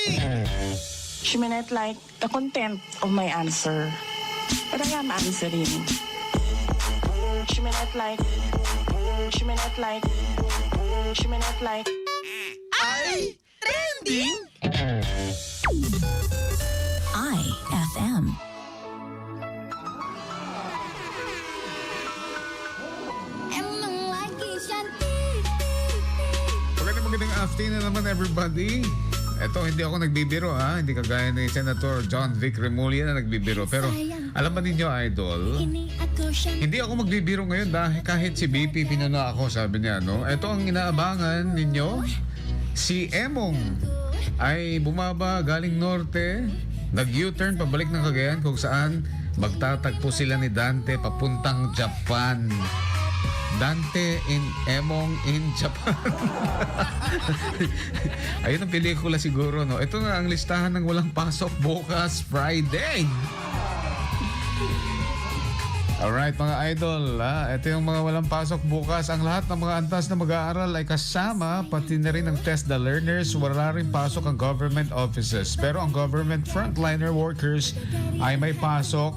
She may not like the content of my answer, but I am answering. She may not like, she may not like, she may not like. Ay! Trending! IFM. Magandang magandang afternoon naman everybody. Ito, hindi ako nagbibiro ha. Hindi kagaya ni Senator John Vic Remulla na nagbibiro. Pero alam ba ninyo, Idol, hindi ako magbibiro ngayon dahil kahit si BP pinuna ako, sabi niya, no? Ito ang inaabangan ninyo. Si Emong ay bumaba galing norte, nag-U-turn pabalik ng Cagayan kung saan magtatagpo sila ni Dante papuntang Japan. Dante in Emong in Japan. Ayun ang pelikula siguro, no? Ito na ang listahan ng walang pasok bukas Friday. Alright mga idol, ha? ito yung mga walang pasok bukas. Ang lahat ng mga antas na mag-aaral ay kasama, pati na rin ang test the learners. Wala rin pasok ang government offices. Pero ang government frontliner workers ay may pasok.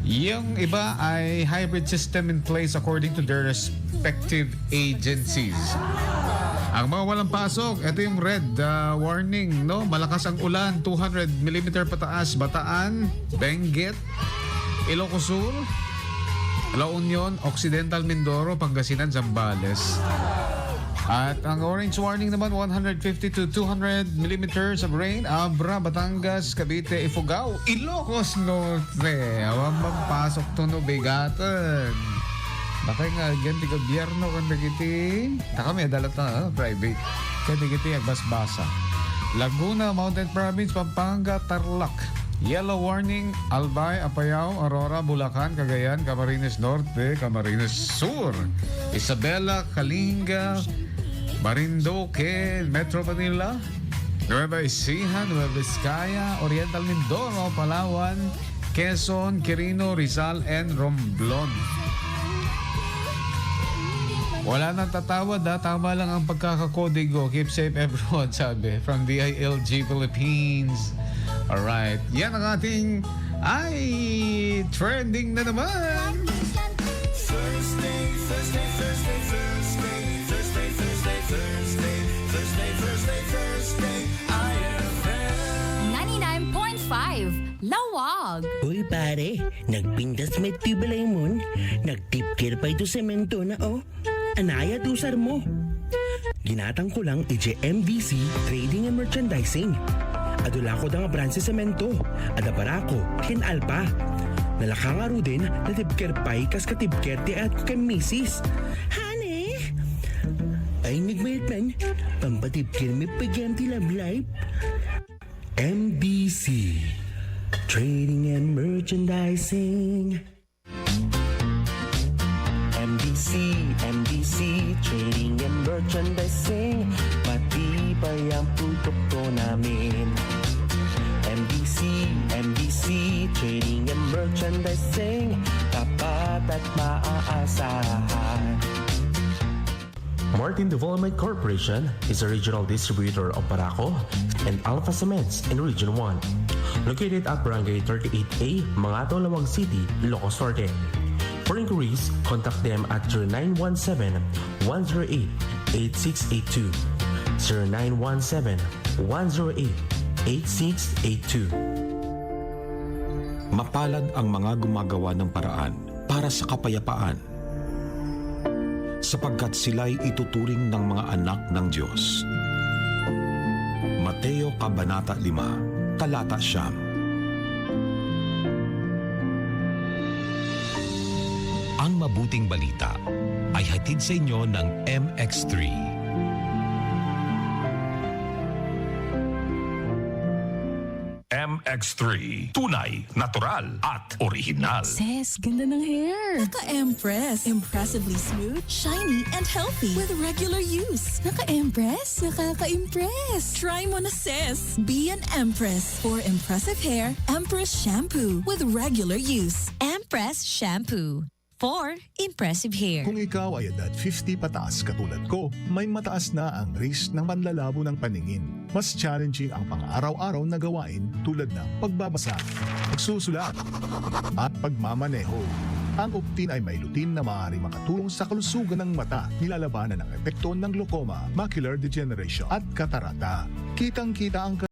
Yung iba ay hybrid system in place according to their respective agencies. Ang mga walang pasok, ito yung red uh, warning, no? Malakas ang ulan, 200 mm pataas, Bataan, Benguet, Ilocos Sur, La Union, Occidental Mindoro, Pangasinan, Zambales. At ang orange warning naman, 150 to 200 millimeters of rain, Abra, Batangas, Cavite, Ifugao, Ilocos Norte. Awan bang pasok to no bigatan. Baka nga, ganti gobyerno kung nagiti. Taka may dalat na, ah, private. Kaya nagiti agbasbasa. Laguna, Mountain Province, Pampanga, Tarlac. Yellow warning, Albay, Apayao, Aurora, Bulacan, Cagayan, Camarines Norte, Camarines Sur, Isabela, Kalinga, Marinduque, Metro Manila, Nueva Ecija, Nueva Vizcaya, Oriental Mindoro, Palawan, Quezon, Quirino, Rizal, and Romblon. Wala nang tatawad ha, tama lang ang pagkakakodigo. Keep safe everyone, sabi, from DILG Philippines. Alright, yan ang ating ay trending na naman. Thursday, Thursday, Thursday, Thursday, Thursday, Thursday, Thursday, IFM. 99.5. Lawag. Uy pare, nagpindas may tibelay mo. Nagtipkir pa ito semento na oh. Anaya tusar mo. Ginatang ko lang ije MDC Trading and Merchandising. Adula ko nga brand sa semento. Ada para ko, kin alpa. Nalakang aro din na tibker pay kas katibker ti at ko kay misis. Hane? Ay nagmayat man, pampatibker may pagyan ti love life. MDC Trading and Merchandising. MDC, MDC, Trading and Merchandising. Pati pa yung produkto namin. MDC, MDC, Trading and Merchandising. Tapat at maaasahan. Martin Development Corporation is a regional distributor of Paraco and Alpha Cements in Region 1. Located at Barangay 38A, Mangato, Lawag City, Ilocos Norte. For inquiries, contact them at 0917-108-8682, 0917-108-8682. Mapalad ang mga gumagawa ng paraan para sa kapayapaan sapagkat sila'y ituturing ng mga anak ng Diyos. Mateo Kabanata 5, Talata Siyam Ang mabuting balita ay hatid sa inyo ng MX3. MX3. Tunay, natural at original. Sis, ganda ng hair. Naka-Empress. Impressively smooth, shiny, and healthy. With regular use. Naka-Empress? Nakaka-impress. Try mo na sis. Be an Empress. For impressive hair, Empress Shampoo. With regular use. Empress Shampoo. For impressive hair. Kung ikaw ay edad 50 pataas katulad ko, may mataas na ang risk ng panlalabo ng paningin. Mas challenging ang pang-araw-araw na gawain tulad ng pagbabasa, pagsusulat, at pagmamaneho. Ang Optin ay may lutin na maaari makatulong sa kalusugan ng mata, nilalabanan ng epekto ng glaucoma, macular degeneration at katarata. Kitang-kita ang